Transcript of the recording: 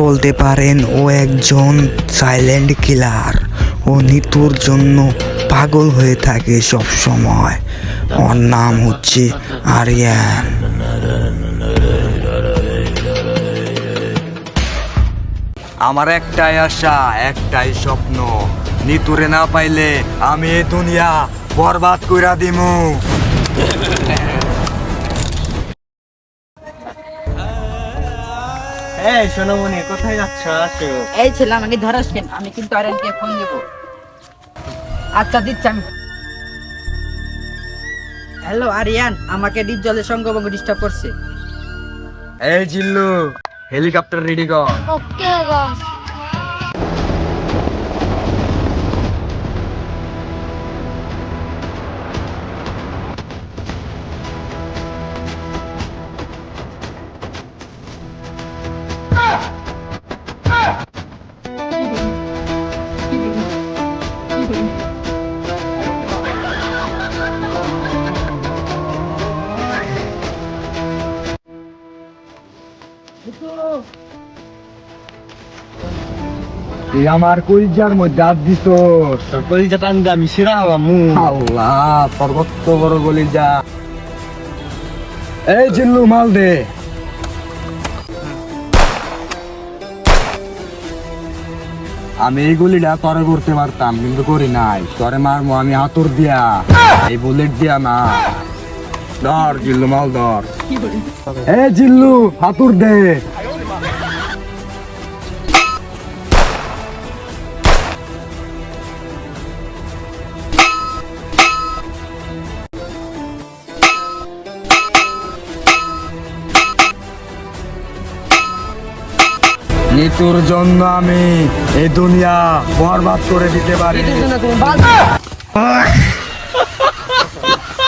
বলতে পারেন, ও একজন সাইলেন্ট কিলার ও নিতুর জন্য পাগল হয়ে থাকে সব সময়। ওর নাম হচ্ছে আরিয়ান। আমার একটাই আশা, একটাই স্বপ্ন, নিতুরে না পাইলে আমি এই দুনিয়া বরবাদ কইরা দিমু। এই সোনামণি কোথায় যাচ্ছ? আসো। এই ছেলে আমাকে ধরাস কেন? আমি কিন্তু আরেনকে ফোন দেবো। আচ্ছা দিচ্ছি আমি। হ্যালো আরিয়ান আমাকে ডিপ জলের সঙ্গবঙ্গ ডিস্টার্ব করছে। এই জিল্লু হেলিকপ্টার রেডি কর। ওকে বস তুই আমার কলজার মধ্যে হাত দিত তোর কলিজা টান আমি সিরা হওয়া মু আল্লাহ পর্বত বড় কলিজা। এই জিল্লু মাল দে। আমি এই গুলিটা তরে করতে পারতাম কিন্তু করি নাই। তরে মারমো আমি হাতুর দিয়া। এই বুলেট দিয়া না ধর জিল্লু মাল ধর। এ জিল্লু হাতুর দে। নিতুর জন্য আমি এই দুনিয়া বরবাদ করে দিতে পারি।